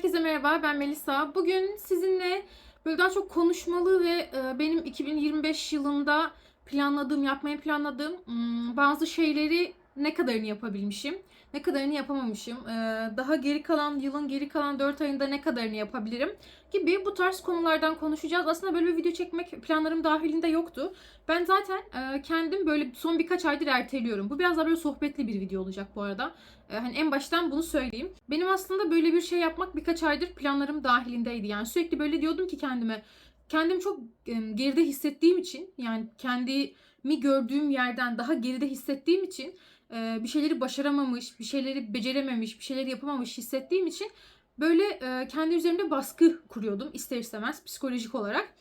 Herkese merhaba, ben Melisa. Bugün sizinle böyle daha çok konuşmalı ve e, benim 2025 yılında planladığım, yapmayı planladığım hmm, bazı şeyleri ne kadarını yapabilmişim, ne kadarını yapamamışım, daha geri kalan, yılın geri kalan 4 ayında ne kadarını yapabilirim gibi bu tarz konulardan konuşacağız. Aslında böyle bir video çekmek planlarım dahilinde yoktu. Ben zaten kendim böyle son birkaç aydır erteliyorum. Bu biraz daha böyle sohbetli bir video olacak bu arada. Hani en baştan bunu söyleyeyim. Benim aslında böyle bir şey yapmak birkaç aydır planlarım dahilindeydi. Yani sürekli böyle diyordum ki kendime kendimi çok geride hissettiğim için yani kendimi gördüğüm yerden daha geride hissettiğim için bir şeyleri başaramamış, bir şeyleri becerememiş, bir şeyleri yapamamış hissettiğim için böyle kendi üzerimde baskı kuruyordum ister istemez psikolojik olarak.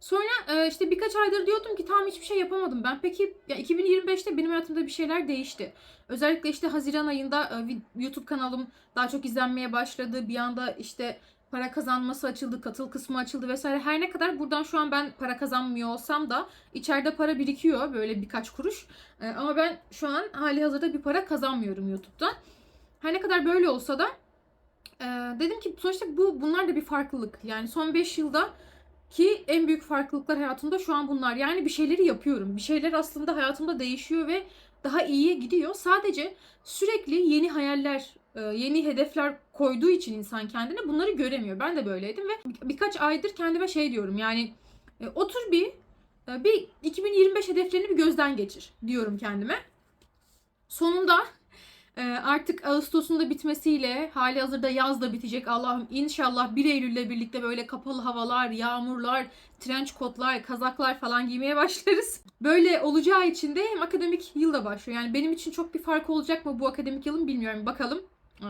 Sonra işte birkaç aydır diyordum ki tamam hiçbir şey yapamadım ben. Peki ya 2025'te benim hayatımda bir şeyler değişti. Özellikle işte Haziran ayında YouTube kanalım daha çok izlenmeye başladı. Bir anda işte para kazanması açıldı, katıl kısmı açıldı vesaire. Her ne kadar buradan şu an ben para kazanmıyor olsam da içeride para birikiyor böyle birkaç kuruş. E, ama ben şu an hali hazırda bir para kazanmıyorum YouTube'dan. Her ne kadar böyle olsa da e, dedim ki sonuçta bu bunlar da bir farklılık. Yani son 5 yılda ki en büyük farklılıklar hayatımda şu an bunlar. Yani bir şeyleri yapıyorum. Bir şeyler aslında hayatımda değişiyor ve daha iyiye gidiyor. Sadece sürekli yeni hayaller, yeni hedefler koyduğu için insan kendine bunları göremiyor. Ben de böyleydim ve birkaç aydır kendime şey diyorum. Yani e, otur bir e, bir 2025 hedeflerini bir gözden geçir diyorum kendime. Sonunda e, artık Ağustos'un da bitmesiyle hali hazırda yaz da bitecek. Allah'ım inşallah 1 Eylül'le birlikte böyle kapalı havalar, yağmurlar, trench kotlar, kazaklar falan giymeye başlarız. Böyle olacağı için de hem akademik yıl da başlıyor. Yani benim için çok bir fark olacak mı bu akademik yılın bilmiyorum. Bakalım. Ee,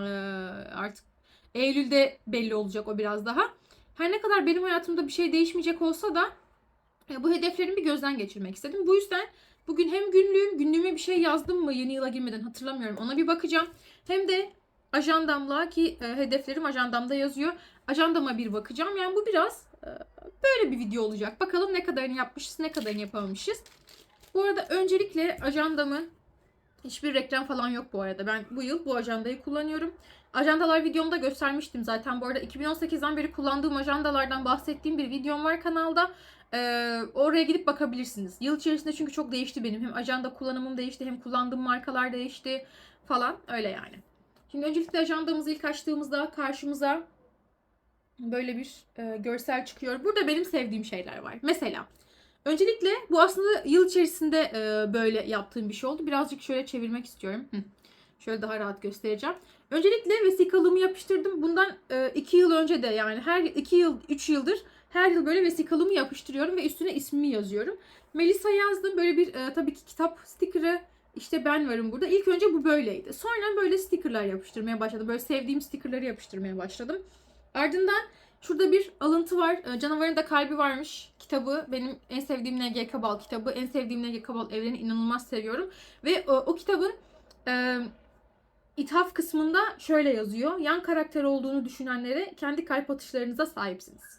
artık Eylül'de belli olacak o biraz daha. Her ne kadar benim hayatımda bir şey değişmeyecek olsa da e, bu hedeflerimi bir gözden geçirmek istedim. Bu yüzden bugün hem günlüğüm, günlüğüme bir şey yazdım mı yeni yıla girmeden hatırlamıyorum. Ona bir bakacağım. Hem de ajandamla ki e, hedeflerim ajandamda yazıyor. Ajandama bir bakacağım. Yani bu biraz e, böyle bir video olacak. Bakalım ne kadarını yapmışız, ne kadarını yapamamışız. Bu arada öncelikle ajandamı hiçbir reklam falan yok bu arada. Ben bu yıl bu ajandayı kullanıyorum. Ajandalar videomda göstermiştim zaten. Bu arada 2018'den beri kullandığım ajandalardan bahsettiğim bir videom var kanalda. Ee, oraya gidip bakabilirsiniz. Yıl içerisinde çünkü çok değişti benim. Hem ajanda kullanımım değişti hem kullandığım markalar değişti falan. Öyle yani. Şimdi öncelikle ajandamızı ilk açtığımızda karşımıza böyle bir e, görsel çıkıyor. Burada benim sevdiğim şeyler var. Mesela öncelikle bu aslında yıl içerisinde e, böyle yaptığım bir şey oldu. Birazcık şöyle çevirmek istiyorum. Hı. Şöyle daha rahat göstereceğim. Öncelikle vesikalığımı yapıştırdım. Bundan 2 yıl önce de yani her 2 yıl 3 yıldır her yıl böyle vesikalımı yapıştırıyorum ve üstüne ismimi yazıyorum. Melisa yazdım. Böyle bir e, tabii ki kitap sticker'ı işte ben varım burada. İlk önce bu böyleydi. Sonra böyle sticker'lar yapıştırmaya başladım. Böyle sevdiğim sticker'ları yapıştırmaya başladım. Ardından şurada bir alıntı var. E, Canavarın da kalbi varmış kitabı. Benim en sevdiğim N.G. Kabal kitabı. En sevdiğim N.G. Kabal evreni inanılmaz seviyorum. Ve o, o kitabın e, ithaf kısmında şöyle yazıyor. Yan karakter olduğunu düşünenlere kendi kalp atışlarınıza sahipsiniz.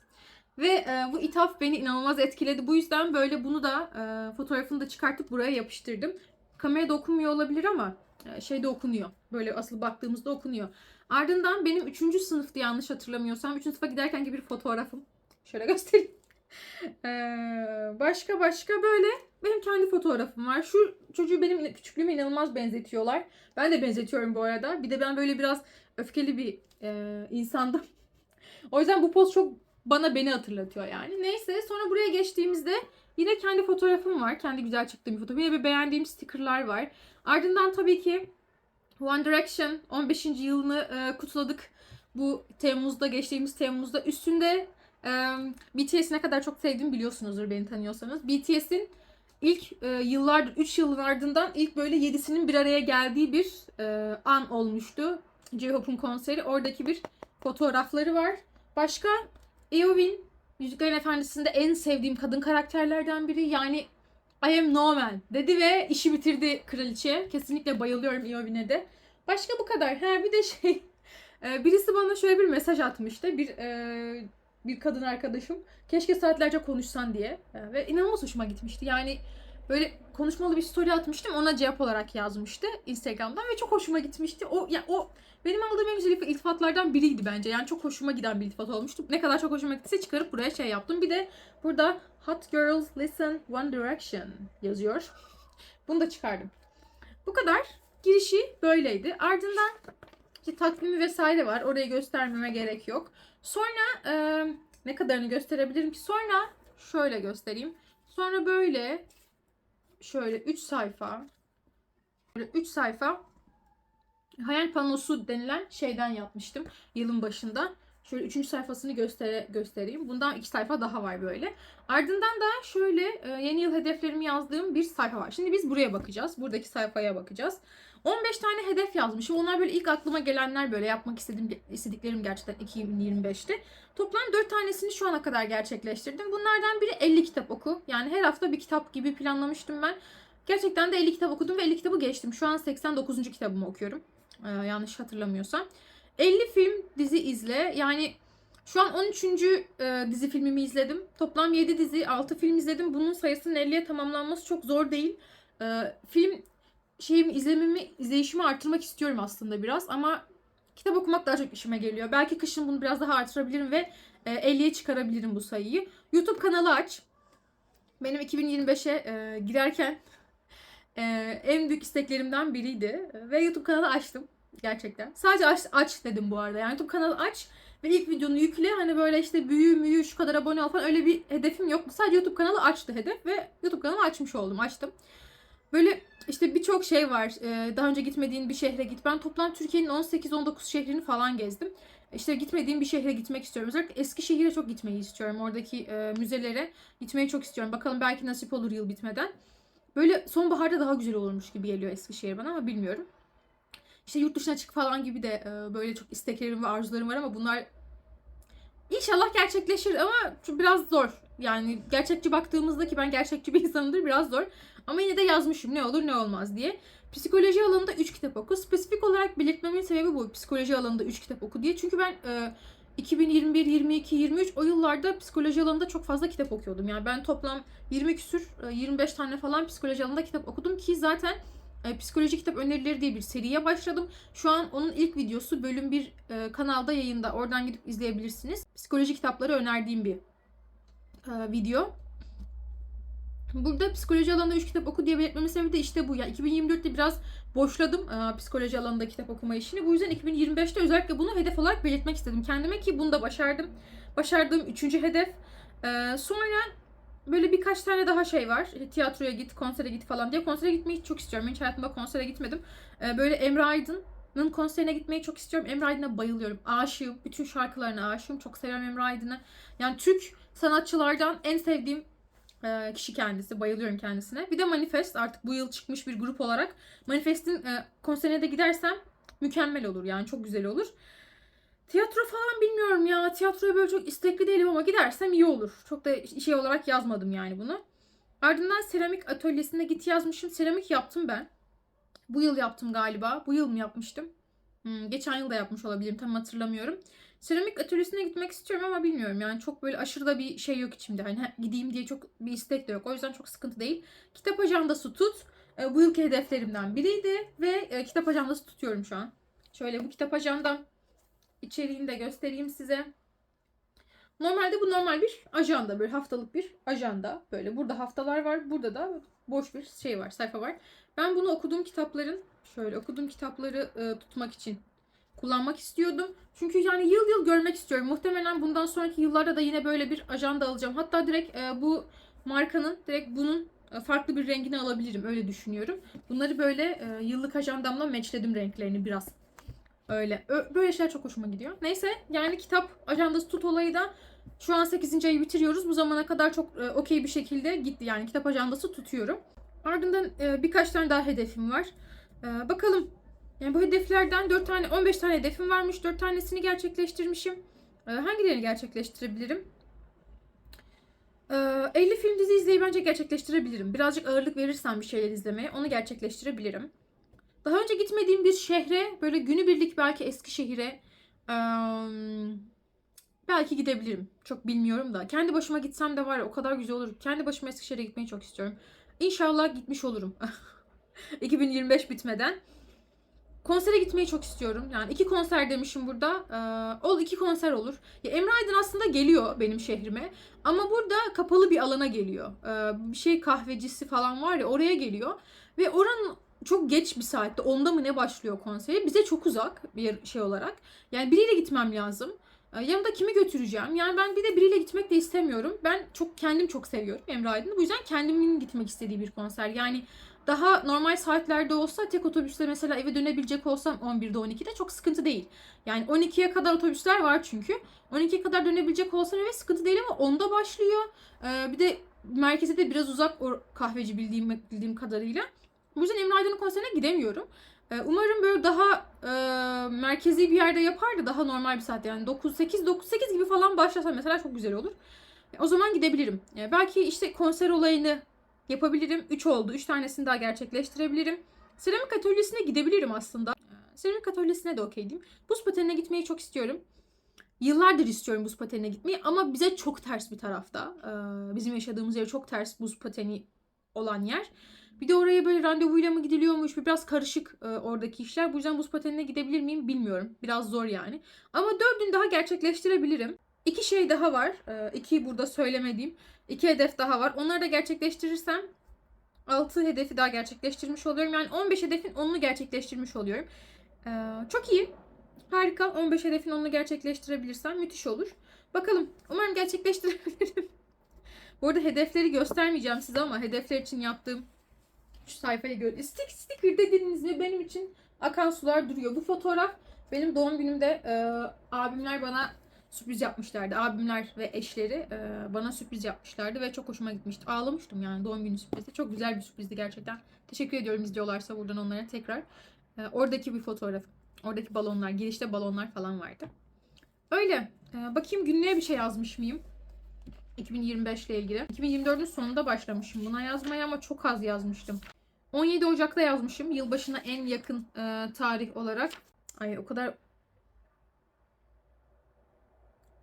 Ve e, bu ithaf beni inanılmaz etkiledi. Bu yüzden böyle bunu da e, fotoğrafını da çıkartıp buraya yapıştırdım. Kamerada okunmuyor olabilir ama e, şeyde okunuyor. Böyle asıl baktığımızda okunuyor. Ardından benim 3. sınıftı yanlış hatırlamıyorsam. 3. sınıfa giderken bir fotoğrafım. Şöyle göstereyim. E, başka başka böyle benim kendi fotoğrafım var. Şu çocuğu benim küçüklüğüme inanılmaz benzetiyorlar. Ben de benzetiyorum bu arada. Bir de ben böyle biraz öfkeli bir e, insandım. o yüzden bu poz çok bana beni hatırlatıyor yani. Neyse sonra buraya geçtiğimizde yine kendi fotoğrafım var. Kendi güzel çıktığım bir fotoğraf. Yine bir beğendiğim stickerlar var. Ardından tabii ki One Direction 15. yılını e, kutladık. Bu Temmuz'da geçtiğimiz Temmuz'da üstünde e, BTS'i ne kadar çok sevdiğimi biliyorsunuzdur beni tanıyorsanız. BTS'in ilk e, yıllardır 3 yılın ardından ilk böyle yedisinin bir araya geldiği bir e, an olmuştu. J-Hope'un konseri. Oradaki bir fotoğrafları var. Başka Eowyn Yüzüklerin Efendisi'nde en sevdiğim kadın karakterlerden biri. Yani I am no man dedi ve işi bitirdi kraliçe. Kesinlikle bayılıyorum Eowyn'e de. Başka bu kadar. Ha bir de şey e, birisi bana şöyle bir mesaj atmıştı. Bir e, bir kadın arkadaşım. Keşke saatlerce konuşsan diye. E, ve inanılmaz hoşuma gitmişti. Yani böyle konuşmalı bir story atmıştım. Ona cevap olarak yazmıştı Instagram'dan ve çok hoşuma gitmişti. O ya o Benim aldığım en güzel iltifatlardan biriydi bence. Yani çok hoşuma giden bir iltifat olmuştu. Ne kadar çok hoşuma gittiyse çıkarıp buraya şey yaptım. Bir de burada Hot Girls Listen One Direction yazıyor. Bunu da çıkardım. Bu kadar. Girişi böyleydi. Ardından işte takvimi vesaire var. Orayı göstermeme gerek yok. Sonra e, ne kadarını gösterebilirim ki? Sonra şöyle göstereyim. Sonra böyle şöyle 3 sayfa böyle 3 sayfa hayal panosu denilen şeyden yapmıştım yılın başında. Şöyle 3. sayfasını göstere, göstereyim. Bundan 2 sayfa daha var böyle. Ardından da şöyle e, yeni yıl hedeflerimi yazdığım bir sayfa var. Şimdi biz buraya bakacağız. Buradaki sayfaya bakacağız. 15 tane hedef yazmışım. Onlar böyle ilk aklıma gelenler böyle yapmak istediğim istediklerim gerçekten 2025'te. Toplam 4 tanesini şu ana kadar gerçekleştirdim. Bunlardan biri 50 kitap oku. Yani her hafta bir kitap gibi planlamıştım ben. Gerçekten de 50 kitap okudum ve 50 kitabı geçtim. Şu an 89. kitabımı okuyorum. Ee, yanlış hatırlamıyorsam. 50 film, dizi izle. Yani şu an 13. E, dizi filmimi izledim. Toplam 7 dizi, 6 film izledim. Bunun sayısının 50'ye tamamlanması çok zor değil. E, film şeyimi izlememi, izleyişimi artırmak istiyorum aslında biraz ama kitap okumak daha çok işime geliyor. Belki kışın bunu biraz daha artırabilirim ve e, 50'ye çıkarabilirim bu sayıyı. YouTube kanalı aç. Benim 2025'e e, girerken e, en büyük isteklerimden biriydi. Ve YouTube kanalı açtım gerçekten. Sadece aç, aç dedim bu arada. Yani YouTube kanalı aç ve ilk videonu yükle. Hani böyle işte büyü müyü şu kadar abone ol falan öyle bir hedefim yok. Sadece YouTube kanalı açtı hedef ve YouTube kanalı açmış oldum. Açtım. Böyle işte birçok şey var. Ee, daha önce gitmediğin bir şehre git. Ben toplam Türkiye'nin 18-19 şehrini falan gezdim. İşte gitmediğim bir şehre gitmek istiyorum. Özellikle Eskişehir'e çok gitmeyi istiyorum. Oradaki e, müzelere gitmeyi çok istiyorum. Bakalım belki nasip olur yıl bitmeden. Böyle sonbaharda daha güzel olurmuş gibi geliyor Eskişehir bana ama bilmiyorum. İşte yurt dışına çık falan gibi de e, böyle çok isteklerim ve arzularım var ama bunlar inşallah gerçekleşir ama biraz zor. Yani gerçekçi baktığımızda ki ben gerçekçi bir insanımdır biraz zor. Ama yine de yazmışım ne olur ne olmaz diye. Psikoloji alanında 3 kitap oku. Spesifik olarak belirtmemin sebebi bu. Psikoloji alanında 3 kitap oku diye. Çünkü ben e, 2021, 22, 23 o yıllarda psikoloji alanında çok fazla kitap okuyordum. Yani ben toplam 20 küsür, 25 tane falan psikoloji alanında kitap okudum ki zaten e, psikoloji kitap önerileri diye bir seriye başladım. Şu an onun ilk videosu bölüm 1 e, kanalda yayında. Oradan gidip izleyebilirsiniz. Psikoloji kitapları önerdiğim bir e, video. Burada psikoloji alanında 3 kitap oku diye belirtmemin sebebi de işte bu. Yani 2024'te biraz boşladım e, psikoloji alanında kitap okuma işini. Bu yüzden 2025'te özellikle bunu hedef olarak belirtmek istedim kendime ki bunu da başardım. Başardığım üçüncü hedef. E, sonra böyle birkaç tane daha şey var. İşte tiyatroya git, konsere git falan diye. Konsere gitmeyi çok istiyorum. Hiç hayatımda konsere gitmedim. E, böyle Emre Aydın'ın konserine gitmeyi çok istiyorum. Emre Aydın'a bayılıyorum. Aşığım. Bütün şarkılarına aşığım. Çok seviyorum Emre Aydın'ı. Yani Türk sanatçılardan en sevdiğim e, kişi kendisi. Bayılıyorum kendisine. Bir de Manifest artık bu yıl çıkmış bir grup olarak. Manifest'in e, konserine de gidersem mükemmel olur yani çok güzel olur. Tiyatro falan bilmiyorum ya. Tiyatroya böyle çok istekli değilim ama gidersem iyi olur. Çok da şey olarak yazmadım yani bunu. Ardından seramik atölyesine git yazmışım. Seramik yaptım ben. Bu yıl yaptım galiba. Bu yıl mı yapmıştım? Hmm, geçen yıl da yapmış olabilirim. Tam hatırlamıyorum. Seramik atölyesine gitmek istiyorum ama bilmiyorum. Yani çok böyle aşırı da bir şey yok içimde. Hani gideyim diye çok bir istek de yok. O yüzden çok sıkıntı değil. Kitap ajandası tut. E, bu yılki hedeflerimden biriydi. Ve e, kitap ajandası tutuyorum şu an. Şöyle bu kitap ajandam. İçeriğini de göstereyim size. Normalde bu normal bir ajanda. Böyle haftalık bir ajanda. Böyle burada haftalar var. Burada da boş bir şey var. Sayfa var. Ben bunu okuduğum kitapların şöyle okuduğum kitapları e, tutmak için kullanmak istiyordum. Çünkü yani yıl yıl görmek istiyorum. Muhtemelen bundan sonraki yıllarda da yine böyle bir ajanda alacağım. Hatta direkt e, bu markanın direkt bunun e, farklı bir rengini alabilirim. Öyle düşünüyorum. Bunları böyle e, yıllık ajandamla matchledim renklerini biraz. Öyle. Ö- böyle şeyler çok hoşuma gidiyor. Neyse yani kitap ajandası tut olayı da şu an 8. ayı bitiriyoruz. Bu zamana kadar çok e, okey bir şekilde gitti. Yani kitap ajandası tutuyorum. Ardından e, birkaç tane daha hedefim var. E, bakalım. Yani bu hedeflerden 4 tane 15 tane hedefim varmış. 4 tanesini gerçekleştirmişim. E, hangilerini gerçekleştirebilirim? E, 50 film dizi izleyi bence gerçekleştirebilirim. Birazcık ağırlık verirsem bir şeyler izlemeye onu gerçekleştirebilirim. Daha önce gitmediğim bir şehre böyle günübirlik belki Eskişehir'e e, belki gidebilirim. Çok bilmiyorum da. Kendi başıma gitsem de var ya o kadar güzel olur. Kendi başıma Eskişehir'e gitmeyi çok istiyorum. İnşallah gitmiş olurum. 2025 bitmeden. Konsere gitmeyi çok istiyorum. Yani iki konser demişim burada. Ee, ol iki konser olur. Ya Emre Aydın aslında geliyor benim şehrime. Ama burada kapalı bir alana geliyor. Ee, bir şey kahvecisi falan var ya oraya geliyor. Ve oranın çok geç bir saatte. Onda mı ne başlıyor konseri? Bize çok uzak bir şey olarak. Yani biriyle gitmem lazım. Ee, Yanımda kimi götüreceğim? Yani ben bir de biriyle gitmek de istemiyorum. Ben çok kendim çok seviyorum Emre Aydın'ı. Bu yüzden kendimin gitmek istediği bir konser. Yani daha normal saatlerde olsa tek otobüsle mesela eve dönebilecek olsam 11'de 12'de çok sıkıntı değil. Yani 12'ye kadar otobüsler var çünkü. 12'ye kadar dönebilecek olsam eve sıkıntı değil ama 10'da başlıyor. Ee, bir de merkeze de biraz uzak o kahveci bildiğim bildiğim kadarıyla. Bu yüzden Emre Aydın'ın konserine gidemiyorum. Ee, umarım böyle daha e, merkezi bir yerde yapar da daha normal bir saatte yani 9 8 9 8 gibi falan başlasa mesela çok güzel olur. O zaman gidebilirim. Ee, belki işte konser olayını yapabilirim. 3 oldu. 3 tanesini daha gerçekleştirebilirim. Seramik atölyesine gidebilirim aslında. Ee, Seramik atölyesine de okey. Buz patenine gitmeyi çok istiyorum. Yıllardır istiyorum buz patenine gitmeyi ama bize çok ters bir tarafta. Ee, Bizim yaşadığımız yer çok ters buz pateni olan yer. Bir de oraya böyle randevuyla mı gidiliyormuş? Bir Biraz karışık e, oradaki işler. Bu yüzden buz patenine gidebilir miyim bilmiyorum. Biraz zor yani. Ama dördünü daha gerçekleştirebilirim. İki şey daha var. E, iki burada söylemediğim. iki hedef daha var. Onları da gerçekleştirirsem 6 hedefi daha gerçekleştirmiş oluyorum. Yani 15 hedefin 10'unu gerçekleştirmiş oluyorum. E, çok iyi. Harika. 15 hedefin 10'unu gerçekleştirebilirsem müthiş olur. Bakalım. Umarım gerçekleştirebilirim. Bu arada hedefleri göstermeyeceğim size ama hedefler için yaptığım şu sayfayı gör. Stick sticker dediğiniz mi benim için akan sular duruyor. Bu fotoğraf benim doğum günümde e, abimler bana sürpriz yapmışlardı. Abimler ve eşleri e, bana sürpriz yapmışlardı ve çok hoşuma gitmişti. Ağlamıştım yani doğum günü sürprizi. Çok güzel bir sürprizdi gerçekten. Teşekkür ediyorum izliyorlarsa buradan onlara tekrar. E, oradaki bir fotoğraf. Oradaki balonlar, girişte balonlar falan vardı. Öyle. E, bakayım günlüğe bir şey yazmış mıyım? 2025 ile ilgili. 2024'ün sonunda başlamışım buna yazmaya ama çok az yazmıştım. 17 Ocak'ta yazmışım. Yılbaşına en yakın e, tarih olarak. Ay o kadar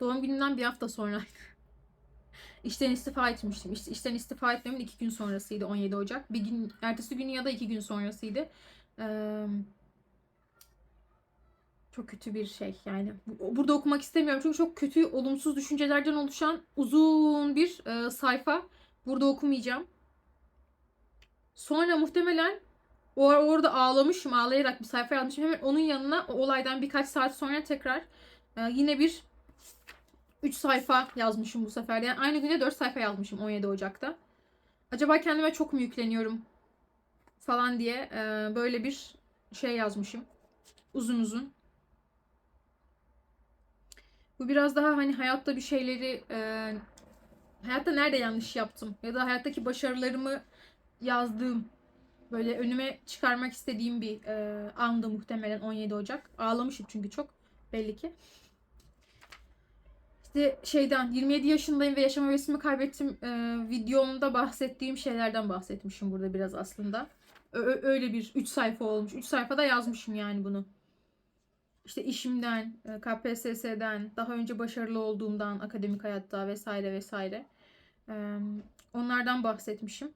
doğum gününden bir hafta sonra. İşten istifa etmiştim. İşte işten istifa etmemin iki gün sonrasıydı 17 Ocak. Bir gün, ertesi günü ya da iki gün sonrasıydı. Ee, çok kötü bir şey yani. Bu- Burada okumak istemiyorum çünkü çok kötü, olumsuz düşüncelerden oluşan uzun bir e, sayfa. Burada okumayacağım. Sonra muhtemelen o orada ağlamışım, ağlayarak bir sayfa yazmışım. Hemen onun yanına o olaydan birkaç saat sonra tekrar e, yine bir 3 sayfa yazmışım bu sefer. Yani aynı günde 4 sayfa yazmışım 17 Ocak'ta. Acaba kendime çok mu yükleniyorum falan diye e, böyle bir şey yazmışım. Uzun uzun. Bu biraz daha hani hayatta bir şeyleri e, hayatta nerede yanlış yaptım ya da hayattaki başarılarımı yazdığım böyle önüme çıkarmak istediğim bir e, andı muhtemelen 17 Ocak. Ağlamışım çünkü çok belli ki. İşte şeyden 27 yaşındayım ve yaşam hevesimi kaybettim e, videomda bahsettiğim şeylerden bahsetmişim burada biraz aslında. Ö- öyle bir 3 sayfa olmuş. 3 sayfada yazmışım yani bunu. İşte işimden, KPSS'den, daha önce başarılı olduğumdan, akademik hayatta vesaire vesaire. E, Onlardan bahsetmişim.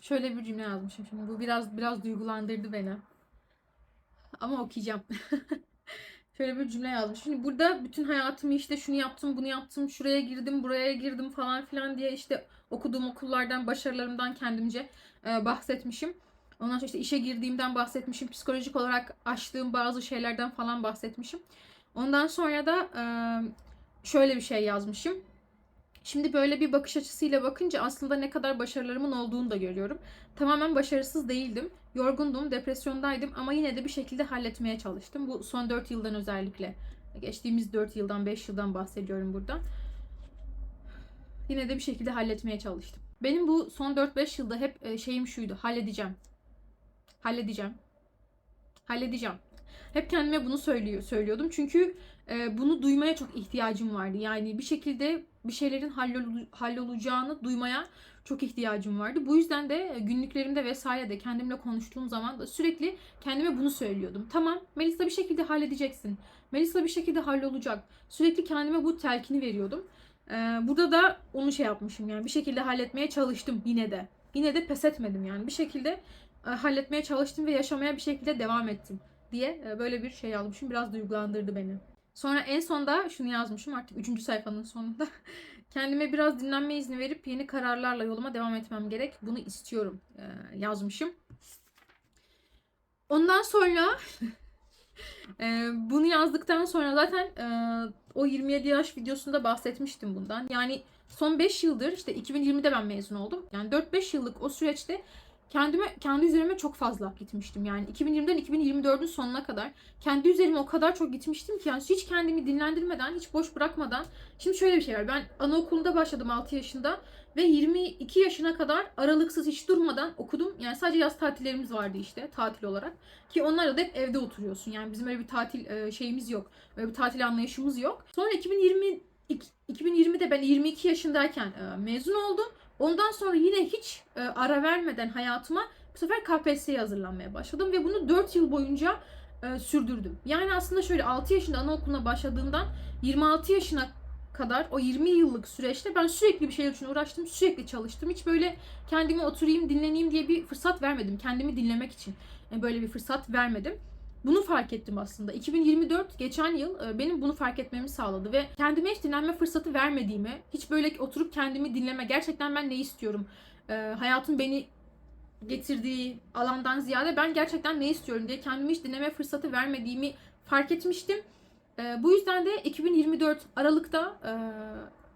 Şöyle bir cümle yazmışım şimdi. Bu biraz biraz duygulandırdı beni. Ama okuyacağım. Şöyle bir cümle yazmış. Şimdi burada bütün hayatımı işte şunu yaptım, bunu yaptım, şuraya girdim, buraya girdim falan filan diye işte okuduğum okullardan, başarılarımdan kendimce e, bahsetmişim. Ondan sonra işte işe girdiğimden bahsetmişim. Psikolojik olarak aştığım bazı şeylerden falan bahsetmişim. Ondan sonra da e, şöyle bir şey yazmışım. Şimdi böyle bir bakış açısıyla bakınca aslında ne kadar başarılarımın olduğunu da görüyorum. Tamamen başarısız değildim. Yorgundum, depresyondaydım ama yine de bir şekilde halletmeye çalıştım. Bu son 4 yıldan özellikle. Geçtiğimiz 4 yıldan, 5 yıldan bahsediyorum burada. Yine de bir şekilde halletmeye çalıştım. Benim bu son 4-5 yılda hep e, şeyim şuydu. Halledeceğim. Halledeceğim. Halledeceğim. Hep kendime bunu söylüyor, söylüyordum. Çünkü bunu duymaya çok ihtiyacım vardı. Yani bir şekilde bir şeylerin hallolu- hallolacağını duymaya çok ihtiyacım vardı. Bu yüzden de günlüklerimde vesaire de kendimle konuştuğum zaman da sürekli kendime bunu söylüyordum. Tamam Melisa bir şekilde halledeceksin. Melisa bir şekilde hallolacak. Sürekli kendime bu telkini veriyordum. Ee, burada da onu şey yapmışım yani bir şekilde halletmeye çalıştım yine de. Yine de pes etmedim yani bir şekilde e, halletmeye çalıştım ve yaşamaya bir şekilde devam ettim diye e, böyle bir şey almışım. Biraz duygulandırdı beni. Sonra en sonda şunu yazmışım artık 3. sayfanın sonunda. Kendime biraz dinlenme izni verip yeni kararlarla yoluma devam etmem gerek. Bunu istiyorum e, yazmışım. Ondan sonra e, bunu yazdıktan sonra zaten e, o 27 yaş videosunda bahsetmiştim bundan. Yani son 5 yıldır işte 2020'de ben mezun oldum. Yani 4-5 yıllık o süreçte kendime kendi üzerime çok fazla gitmiştim. Yani 2020'den 2024'ün sonuna kadar kendi üzerime o kadar çok gitmiştim ki yani hiç kendimi dinlendirmeden, hiç boş bırakmadan. Şimdi şöyle bir şey var. Ben anaokulunda başladım 6 yaşında ve 22 yaşına kadar aralıksız hiç durmadan okudum. Yani sadece yaz tatillerimiz vardı işte tatil olarak. Ki onlarla da hep evde oturuyorsun. Yani bizim öyle bir tatil e, şeyimiz yok. Öyle bir tatil anlayışımız yok. Sonra 2020 2020'de ben 22 yaşındayken e, mezun oldum. Ondan sonra yine hiç e, ara vermeden hayatıma bu sefer KPSS'ye hazırlanmaya başladım ve bunu 4 yıl boyunca e, sürdürdüm. Yani aslında şöyle 6 yaşında anaokuluna başladığımdan 26 yaşına kadar o 20 yıllık süreçte ben sürekli bir şeyler için uğraştım, sürekli çalıştım. Hiç böyle kendime oturayım, dinleneyim diye bir fırsat vermedim. Kendimi dinlemek için e, böyle bir fırsat vermedim. Bunu fark ettim aslında. 2024 geçen yıl e, benim bunu fark etmemi sağladı ve kendime hiç dinlenme fırsatı vermediğimi, hiç böyle oturup kendimi dinleme, gerçekten ben ne istiyorum, e, hayatın beni getirdiği alandan ziyade ben gerçekten ne istiyorum diye kendime hiç dinleme fırsatı vermediğimi fark etmiştim. E, bu yüzden de 2024 Aralık'ta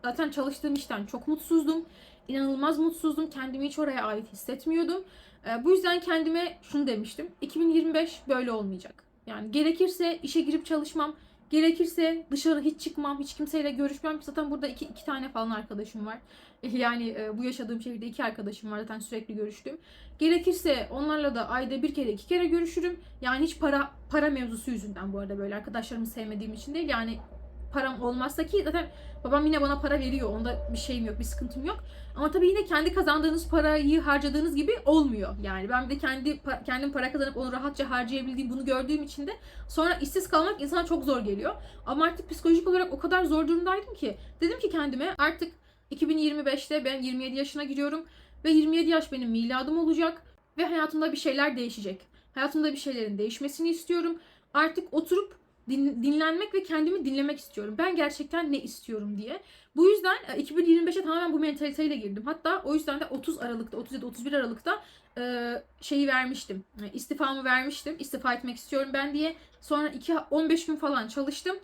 zaten çalıştığım işten çok mutsuzdum. İnanılmaz mutsuzdum. Kendimi hiç oraya ait hissetmiyordum. Bu yüzden kendime şunu demiştim. 2025 böyle olmayacak. Yani gerekirse işe girip çalışmam. Gerekirse dışarı hiç çıkmam. Hiç kimseyle görüşmem. Zaten burada iki, iki tane falan arkadaşım var. Yani bu yaşadığım şehirde iki arkadaşım var zaten sürekli görüştüğüm. Gerekirse onlarla da ayda bir kere iki kere görüşürüm. Yani hiç para para mevzusu yüzünden bu arada böyle arkadaşlarımı sevmediğim için değil. Yani param olmazsa ki zaten babam yine bana para veriyor. Onda bir şeyim yok, bir sıkıntım yok. Ama tabii yine kendi kazandığınız parayı harcadığınız gibi olmuyor. Yani ben de kendi kendim para kazanıp onu rahatça harcayabildiğim bunu gördüğüm için de sonra işsiz kalmak insana çok zor geliyor. Ama artık psikolojik olarak o kadar zor durumdaydım ki dedim ki kendime artık 2025'te ben 27 yaşına giriyorum ve 27 yaş benim miladım olacak ve hayatımda bir şeyler değişecek. Hayatımda bir şeylerin değişmesini istiyorum. Artık oturup din, dinlenmek ve kendimi dinlemek istiyorum. Ben gerçekten ne istiyorum diye. Bu yüzden 2025'e tamamen bu mentaliteyle girdim. Hatta o yüzden de 30 Aralık'ta, 37-31 Aralık'ta e, şeyi vermiştim. E, istifamı vermiştim. İstifa etmek istiyorum ben diye. Sonra 2 15 gün falan çalıştım.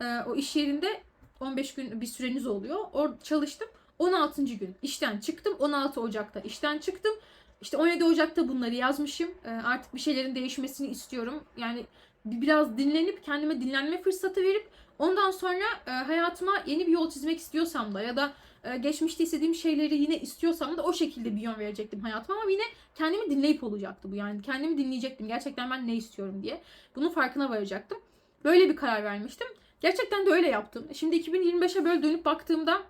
E, o iş yerinde 15 gün bir süreniz oluyor. Orada çalıştım. 16. gün işten çıktım. 16 Ocak'ta işten çıktım. İşte 17 Ocak'ta bunları yazmışım. E, artık bir şeylerin değişmesini istiyorum. Yani biraz dinlenip kendime dinlenme fırsatı verip ondan sonra e, hayatıma yeni bir yol çizmek istiyorsam da ya da e, geçmişte istediğim şeyleri yine istiyorsam da o şekilde bir yön verecektim hayatıma ama yine kendimi dinleyip olacaktı bu. Yani kendimi dinleyecektim gerçekten ben ne istiyorum diye. Bunun farkına varacaktım. Böyle bir karar vermiştim. Gerçekten de öyle yaptım. Şimdi 2025'e böyle dönüp baktığımda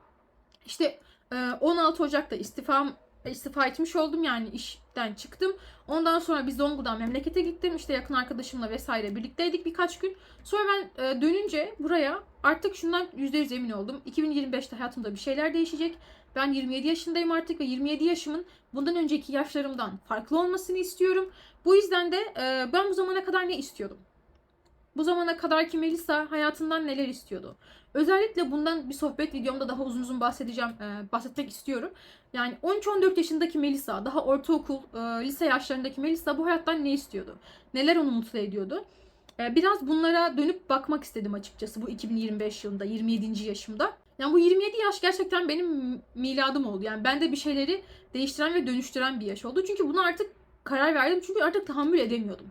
işte e, 16 Ocak'ta istifam istifa etmiş oldum. Yani işten çıktım. Ondan sonra biz Zonguldak'tan memlekete gittim. İşte yakın arkadaşımla vesaire birlikteydik birkaç gün. Sonra ben e, dönünce buraya artık şundan %100 emin oldum. 2025'te hayatımda bir şeyler değişecek. Ben 27 yaşındayım artık ve 27 yaşımın bundan önceki yaşlarımdan farklı olmasını istiyorum. Bu yüzden de e, ben bu zamana kadar ne istiyordum? Bu zamana kadar ki Melisa hayatından neler istiyordu? Özellikle bundan bir sohbet videomda daha uzun uzun bahsedeceğim, e, bahsetmek istiyorum. Yani 13-14 yaşındaki Melisa, daha ortaokul, e, lise yaşlarındaki Melisa bu hayattan ne istiyordu? Neler onu mutlu ediyordu? E, biraz bunlara dönüp bakmak istedim açıkçası bu 2025 yılında, 27. yaşımda. Yani bu 27 yaş gerçekten benim miladım oldu. Yani bende bir şeyleri değiştiren ve dönüştüren bir yaş oldu. Çünkü bunu artık karar verdim. Çünkü artık tahammül edemiyordum.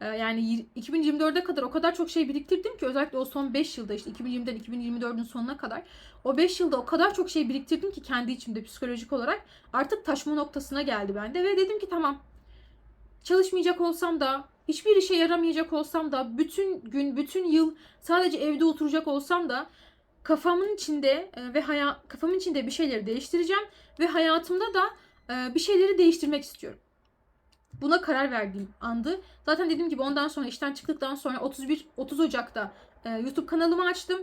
Ee, yani 2024'e kadar o kadar çok şey biriktirdim ki özellikle o son 5 yılda işte 2020'den 2024'ün sonuna kadar o 5 yılda o kadar çok şey biriktirdim ki kendi içimde psikolojik olarak artık taşma noktasına geldi bende ve dedim ki tamam çalışmayacak olsam da hiçbir işe yaramayacak olsam da bütün gün bütün yıl sadece evde oturacak olsam da kafamın içinde e, ve haya, kafamın içinde bir şeyleri değiştireceğim ve hayatımda da e, bir şeyleri değiştirmek istiyorum buna karar verdiğim andı. Zaten dediğim gibi ondan sonra işten çıktıktan sonra 31 30 Ocak'ta e, YouTube kanalımı açtım.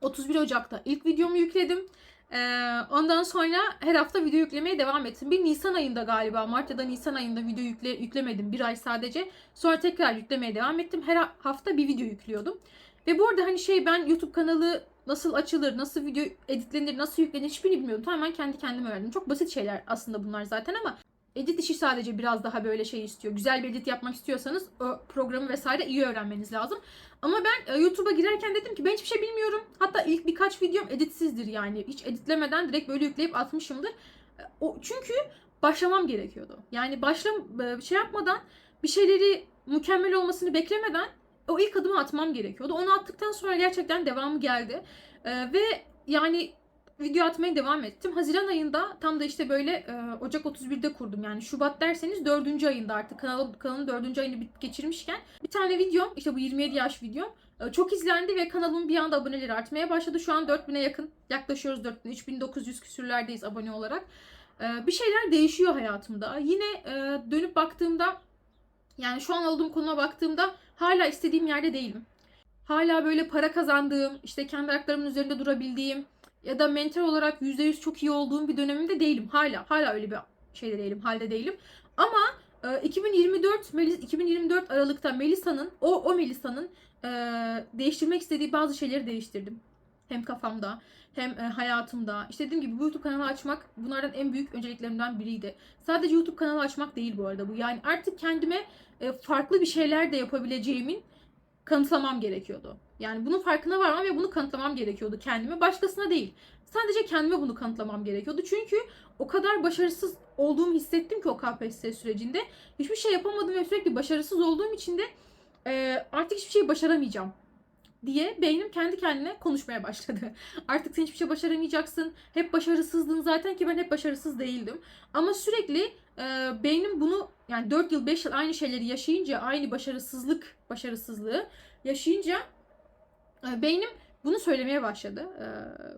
31 Ocak'ta ilk videomu yükledim. Ee, ondan sonra her hafta video yüklemeye devam ettim. Bir Nisan ayında galiba, Mart ya da Nisan ayında video yükle, yüklemedim. Bir ay sadece. Sonra tekrar yüklemeye devam ettim. Her hafta bir video yüklüyordum. Ve bu arada hani şey ben YouTube kanalı nasıl açılır, nasıl video editlenir, nasıl yüklenir hiçbirini bilmiyordum. Tamamen kendi kendime öğrendim. Çok basit şeyler aslında bunlar zaten ama edit işi sadece biraz daha böyle şey istiyor. Güzel bir edit yapmak istiyorsanız o programı vesaire iyi öğrenmeniz lazım. Ama ben e, YouTube'a girerken dedim ki ben hiçbir şey bilmiyorum. Hatta ilk birkaç videom editsizdir yani. Hiç editlemeden direkt böyle yükleyip atmışımdır. E, O çünkü başlamam gerekiyordu. Yani başlam e, şey yapmadan bir şeyleri mükemmel olmasını beklemeden o ilk adımı atmam gerekiyordu. Onu attıktan sonra gerçekten devamı geldi. Ve yani video atmaya devam ettim. Haziran ayında tam da işte böyle e, Ocak 31'de kurdum. Yani Şubat derseniz 4. ayında artık kanalın, kanalın 4. ayını bit- geçirmişken bir tane videom işte bu 27 yaş videom e, çok izlendi ve kanalımın bir anda aboneleri artmaya başladı. Şu an 4000'e yakın yaklaşıyoruz 4000 3900 küsürlerdeyiz abone olarak. E, bir şeyler değişiyor hayatımda. Yine e, dönüp baktığımda yani şu an olduğum konuma baktığımda hala istediğim yerde değilim. Hala böyle para kazandığım, işte kendi ayaklarımın üzerinde durabildiğim, ya da mental olarak %100 çok iyi olduğum bir dönemimde değilim. Hala hala öyle bir şeyde değilim, halde değilim. Ama e, 2024 Melis 2024 Aralık'ta Melisa'nın o o Melisa'nın e, değiştirmek istediği bazı şeyleri değiştirdim. Hem kafamda hem e, hayatımda. İşte dediğim gibi bu YouTube kanalı açmak bunlardan en büyük önceliklerimden biriydi. Sadece YouTube kanalı açmak değil bu arada bu. Yani artık kendime e, farklı bir şeyler de yapabileceğimin kanıtlamam gerekiyordu. Yani bunun farkına varmam ve bunu kanıtlamam gerekiyordu kendime. Başkasına değil. Sadece kendime bunu kanıtlamam gerekiyordu. Çünkü o kadar başarısız olduğumu hissettim ki o KPSS sürecinde. Hiçbir şey yapamadım ve sürekli başarısız olduğum için de e, artık hiçbir şey başaramayacağım diye beynim kendi kendine konuşmaya başladı. Artık sen hiçbir şey başaramayacaksın. Hep başarısızdın zaten ki ben hep başarısız değildim. Ama sürekli e, beynim bunu yani 4 yıl 5 yıl aynı şeyleri yaşayınca aynı başarısızlık başarısızlığı yaşayınca e, beynim bunu söylemeye başladı. E,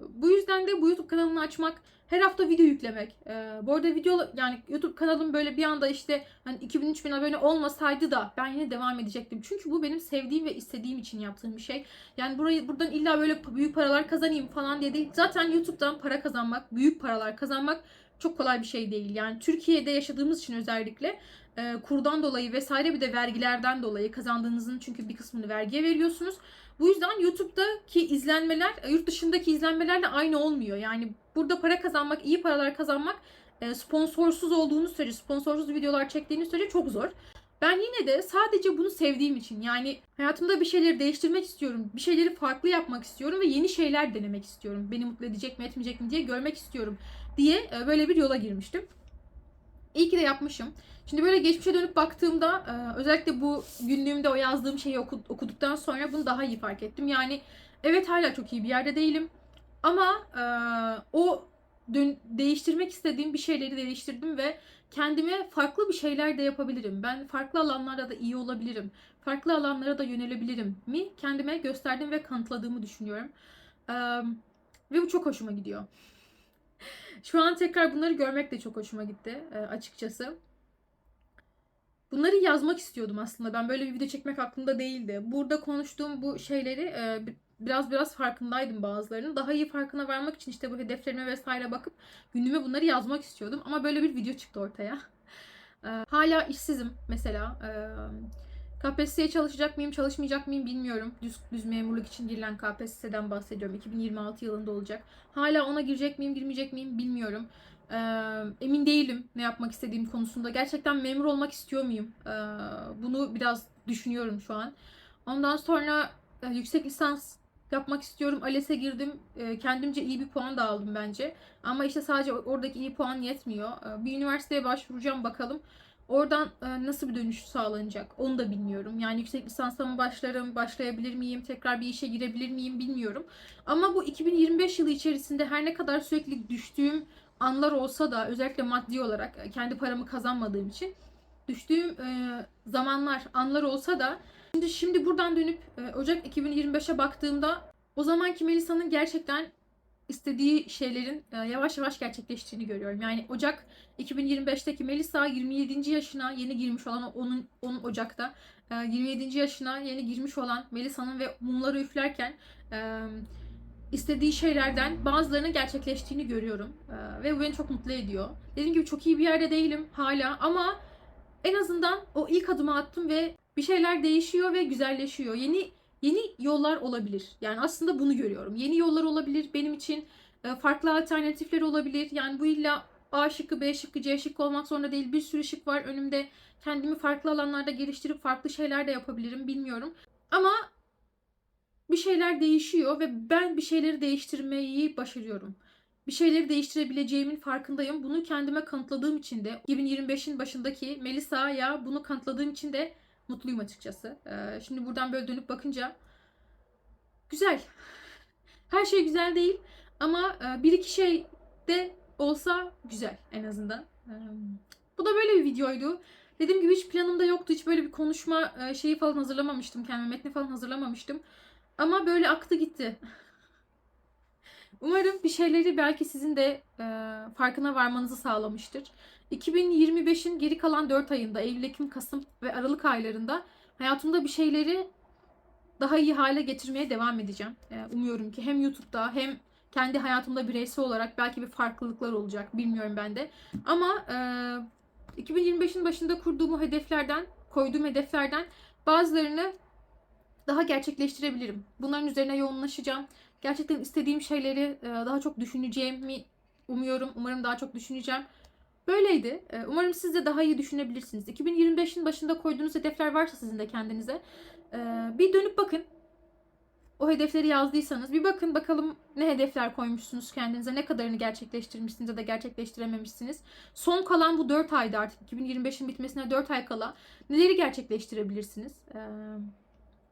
bu yüzden de bu YouTube kanalını açmak, her hafta video yüklemek. E, bu arada video yani YouTube kanalım böyle bir anda işte hani 2000-3000 abone olmasaydı da ben yine devam edecektim. Çünkü bu benim sevdiğim ve istediğim için yaptığım bir şey. Yani burayı buradan illa böyle büyük paralar kazanayım falan diye değil. Zaten YouTube'dan para kazanmak, büyük paralar kazanmak çok kolay bir şey değil. Yani Türkiye'de yaşadığımız için özellikle e, kurdan dolayı vesaire bir de vergilerden dolayı kazandığınızın çünkü bir kısmını vergiye veriyorsunuz. Bu yüzden YouTube'daki izlenmeler e, yurt dışındaki izlenmelerle aynı olmuyor. Yani burada para kazanmak, iyi paralar kazanmak e, sponsorsuz olduğunuz sürece, sponsorsuz videolar çektiğiniz sürece çok zor. Ben yine de sadece bunu sevdiğim için yani hayatımda bir şeyleri değiştirmek istiyorum. Bir şeyleri farklı yapmak istiyorum ve yeni şeyler denemek istiyorum. Beni mutlu edecek mi etmeyecek mi diye görmek istiyorum diye e, böyle bir yola girmiştim. İyi ki de yapmışım. Şimdi böyle geçmişe dönüp baktığımda e, özellikle bu günlüğümde o yazdığım şeyi oku- okuduktan sonra bunu daha iyi fark ettim. Yani evet hala çok iyi bir yerde değilim. Ama e, o dön- değiştirmek istediğim bir şeyleri değiştirdim ve kendime farklı bir şeyler de yapabilirim. Ben farklı alanlarda da iyi olabilirim. Farklı alanlara da yönelebilirim mi kendime gösterdim ve kanıtladığımı düşünüyorum. E, ve bu çok hoşuma gidiyor. Şu an tekrar bunları görmek de çok hoşuma gitti açıkçası. Bunları yazmak istiyordum aslında. Ben böyle bir video çekmek aklımda değildi. Burada konuştuğum bu şeyleri e, bi- biraz biraz farkındaydım bazılarının. Daha iyi farkına varmak için işte bu hedeflerime vesaire bakıp günlüğüme bunları yazmak istiyordum. Ama böyle bir video çıktı ortaya. E, hala işsizim mesela. E, KPSS'ye çalışacak mıyım, çalışmayacak mıyım bilmiyorum. Düz, düz memurluk için girilen KPSS'den bahsediyorum. 2026 yılında olacak. Hala ona girecek miyim, girmeyecek miyim bilmiyorum. Ee, emin değilim ne yapmak istediğim konusunda. Gerçekten memur olmak istiyor muyum? Ee, bunu biraz düşünüyorum şu an. Ondan sonra e, yüksek lisans yapmak istiyorum. ALES'e girdim. E, kendimce iyi bir puan da aldım bence. Ama işte sadece oradaki iyi puan yetmiyor. E, bir üniversiteye başvuracağım bakalım. Oradan e, nasıl bir dönüş sağlanacak onu da bilmiyorum. Yani yüksek lisansa mı başlarım, başlayabilir miyim, tekrar bir işe girebilir miyim bilmiyorum. Ama bu 2025 yılı içerisinde her ne kadar sürekli düştüğüm anlar olsa da özellikle maddi olarak e, kendi paramı kazanmadığım için düştüğüm e, zamanlar, anlar olsa da şimdi şimdi buradan dönüp e, Ocak 2025'e baktığımda o zamanki Melisa'nın gerçekten istediği şeylerin e, yavaş yavaş gerçekleştiğini görüyorum. Yani Ocak 2025'teki Melisa 27. yaşına yeni girmiş olan onun onun Ocak'ta e, 27. yaşına yeni girmiş olan Melisa'nın ve mumları üflerken e, istediği şeylerden bazılarının gerçekleştiğini görüyorum. Ve bu beni çok mutlu ediyor. Dediğim gibi çok iyi bir yerde değilim hala ama en azından o ilk adımı attım ve bir şeyler değişiyor ve güzelleşiyor. Yeni yeni yollar olabilir. Yani aslında bunu görüyorum. Yeni yollar olabilir benim için. Farklı alternatifler olabilir. Yani bu illa A şıkkı, B şıkkı, C şıkkı olmak zorunda değil. Bir sürü şık var önümde. Kendimi farklı alanlarda geliştirip farklı şeyler de yapabilirim bilmiyorum. Ama bir şeyler değişiyor ve ben bir şeyleri değiştirmeyi başarıyorum. Bir şeyleri değiştirebileceğimin farkındayım. Bunu kendime kanıtladığım için de 2025'in başındaki Melisa'ya bunu kanıtladığım için de mutluyum açıkçası. Ee, şimdi buradan böyle dönüp bakınca güzel. Her şey güzel değil ama e, bir iki şey de olsa güzel en azından. Ee, Bu da böyle bir videoydu. Dediğim gibi hiç planımda yoktu. Hiç böyle bir konuşma e, şeyi falan hazırlamamıştım. Kendime metni falan hazırlamamıştım. Ama böyle aktı gitti. Umarım bir şeyleri belki sizin de e, farkına varmanızı sağlamıştır. 2025'in geri kalan 4 ayında, Eylül, Ekim, Kasım ve Aralık aylarında hayatımda bir şeyleri daha iyi hale getirmeye devam edeceğim. E, umuyorum ki hem YouTube'da hem kendi hayatımda bireysel olarak belki bir farklılıklar olacak. Bilmiyorum ben de. Ama e, 2025'in başında kurduğum hedeflerden, koyduğum hedeflerden bazılarını daha gerçekleştirebilirim. Bunların üzerine yoğunlaşacağım. Gerçekten istediğim şeyleri e, daha çok düşüneceğimi umuyorum. Umarım daha çok düşüneceğim. Böyleydi. E, Umarım siz de daha iyi düşünebilirsiniz. 2025'in başında koyduğunuz hedefler varsa sizin de kendinize e, bir dönüp bakın. O hedefleri yazdıysanız bir bakın bakalım ne hedefler koymuşsunuz kendinize, ne kadarını gerçekleştirmişsiniz ya da gerçekleştirememişsiniz. Son kalan bu 4 ayda artık 2025'in bitmesine 4 ay kala neleri gerçekleştirebilirsiniz? E,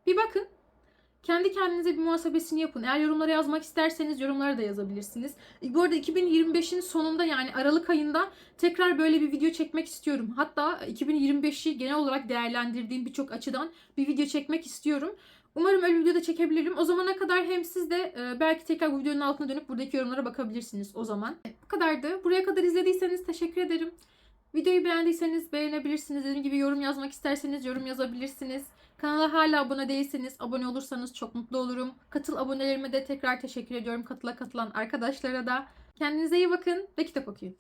bir bakın. Kendi kendinize bir muhasebesini yapın. Eğer yorumlara yazmak isterseniz yorumlara da yazabilirsiniz. Bu arada 2025'in sonunda yani Aralık ayında tekrar böyle bir video çekmek istiyorum. Hatta 2025'i genel olarak değerlendirdiğim birçok açıdan bir video çekmek istiyorum. Umarım öyle bir video da çekebilirim. O zamana kadar hem siz de e, belki tekrar bu videonun altına dönüp buradaki yorumlara bakabilirsiniz o zaman. Bu kadardı. Buraya kadar izlediyseniz teşekkür ederim. Videoyu beğendiyseniz beğenebilirsiniz. Dediğim gibi yorum yazmak isterseniz yorum yazabilirsiniz. Kanala hala abone değilseniz abone olursanız çok mutlu olurum. Katıl abonelerime de tekrar teşekkür ediyorum. Katıla katılan arkadaşlara da. Kendinize iyi bakın ve kitap okuyun.